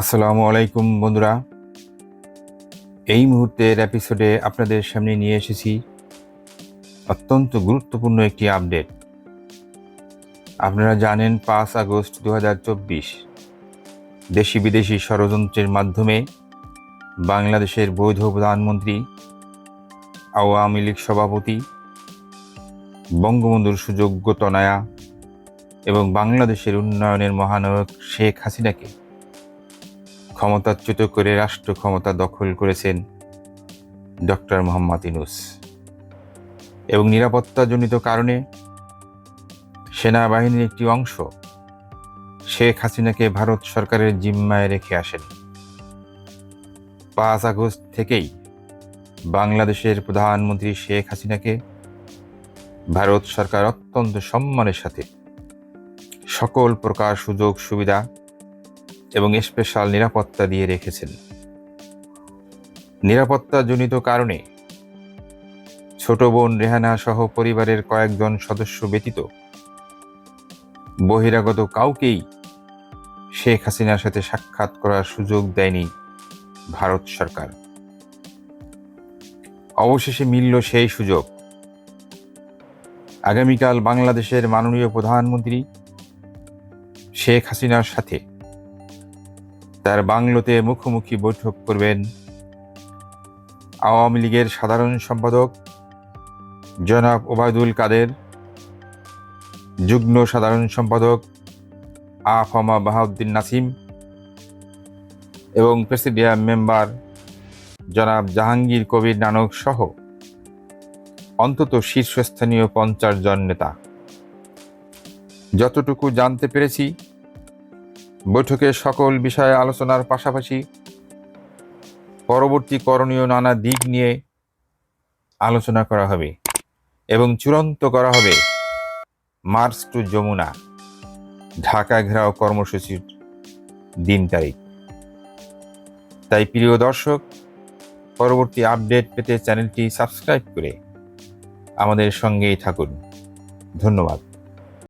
আসসালামু আলাইকুম, বন্ধুরা। এই মুহূর্তের এপিসোডে আপনাদের সামনে নিয়ে এসেছি অত্যন্ত গুরুত্বপূর্ণ একটি আপডেট আপনারা জানেন, পাঁচ আগস্ট দু দেশি বিদেশি ষড়যন্ত্রের মাধ্যমে বাংলাদেশের বৈধ প্রধানমন্ত্রী, আওয়ামী লীগ সভাপতি, বঙ্গবন্ধুর সুযোগ্য তনায়া এবং বাংলাদেশের উন্নয়নের মহানায়ক শেখ হাসিনাকে ক্ষমতাচ্যুত করে রাষ্ট্র ক্ষমতা দখল করেছেন ডক্টর মোহাম্মদ ইনুস এবং নিরাপত্তাজনিত কারণে সেনাবাহিনীর একটি অংশ শেখ হাসিনাকে ভারত সরকারের জিম্মায় রেখে আসেন। পাঁচ আগস্ট থেকেই বাংলাদেশের প্রধানমন্ত্রী শেখ হাসিনাকে ভারত সরকার অত্যন্ত সম্মানের সাথে সকল প্রকার সুযোগ সুবিধা এবং স্পেশাল নিরাপত্তা দিয়ে রেখেছেন। নিরাপত্তাজনিত কারণে ছোট বোন রেহানা সহ পরিবারের কয়েকজন সদস্য ব্যতীত বহিরাগত কাউকেই শেখ হাসিনার সাথে সাক্ষাৎ করার সুযোগ দেয়নি ভারত সরকার। অবশেষে মিলল সেই সুযোগ। আগামীকাল বাংলাদেশের মাননীয় প্রধানমন্ত্রী শেখ হাসিনার সাথে তার বাংলোতে মুখোমুখি বৈঠক করবেন আওয়ামী লীগের সাধারণ সম্পাদক জনাব ওবায়দুল কাদের, যুগ্ম সাধারণ সম্পাদক আফামা বাহাউদ্দিন নাসিম এবং প্রেসিডিয়াম মেম্বার জনাব জাহাঙ্গীর কবির নানক সহ অন্তত শীর্ষস্থানীয় পঞ্চাশ জন নেতা। যতটুকু জানতে পেরেছি বৈঠকে সকল বিষয়ে আলোচনার পাশাপাশি পরবর্তী করণীয় নানা দিক নিয়ে আলোচনা করা হবে এবং চূড়ান্ত করা হবে মার্চ টু যমুনা, ঢাকা ঘেরাও কর্মসূচির দিন তারিখ। তাই প্রিয় দর্শক, পরবর্তী আপডেট পেতে চ্যানেলটি সাবস্ক্রাইব করে আমাদের সঙ্গেই থাকুন। ধন্যবাদ।